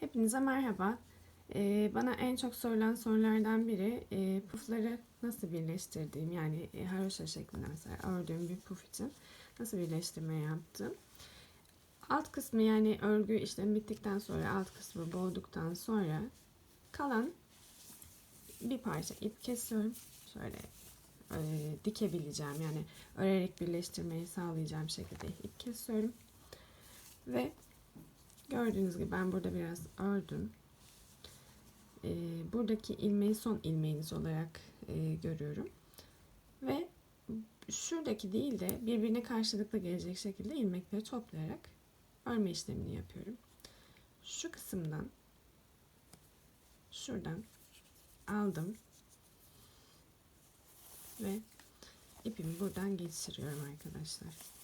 Hepinize merhaba. Ee, bana en çok sorulan sorulardan biri e, pufları nasıl birleştirdiğim yani e, haroşa şeklinde mesela ördüğüm bir puf için nasıl birleştirme yaptım. Alt kısmı yani örgü işlemi bittikten sonra alt kısmı boğduktan sonra kalan bir parça ip kesiyorum. Şöyle e, dikebileceğim yani örerek birleştirmeyi sağlayacağım şekilde ip kesiyorum. Ve Gördüğünüz gibi ben burada biraz ördüm. Ee, buradaki ilmeği son ilmeğiniz olarak e, görüyorum. Ve şuradaki değil de birbirine karşılıklı gelecek şekilde ilmekleri toplayarak örme işlemini yapıyorum. Şu kısımdan şuradan aldım ve ipimi buradan geçiriyorum arkadaşlar.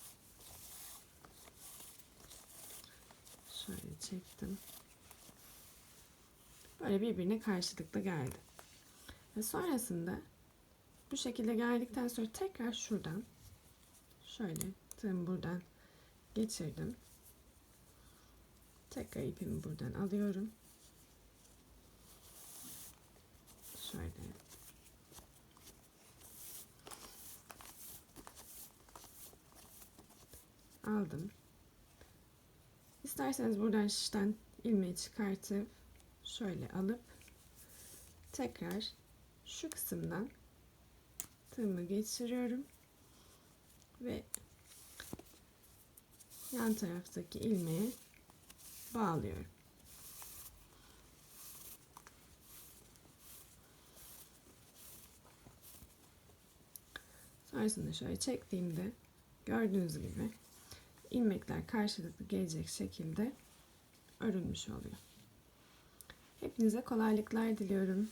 Şöyle çektim. Böyle birbirine karşılıklı geldi. Ve sonrasında bu şekilde geldikten sonra tekrar şuradan şöyle tığımı buradan geçirdim. Tekrar ipimi buradan alıyorum. Şöyle aldım. İsterseniz buradan şişten ilmeği çıkartıp şöyle alıp tekrar şu kısımdan tığımı geçiriyorum ve yan taraftaki ilmeği bağlıyorum. Sonrasında şöyle çektiğimde gördüğünüz gibi ilmekler karşılıklı gelecek şekilde örülmüş oluyor. Hepinize kolaylıklar diliyorum.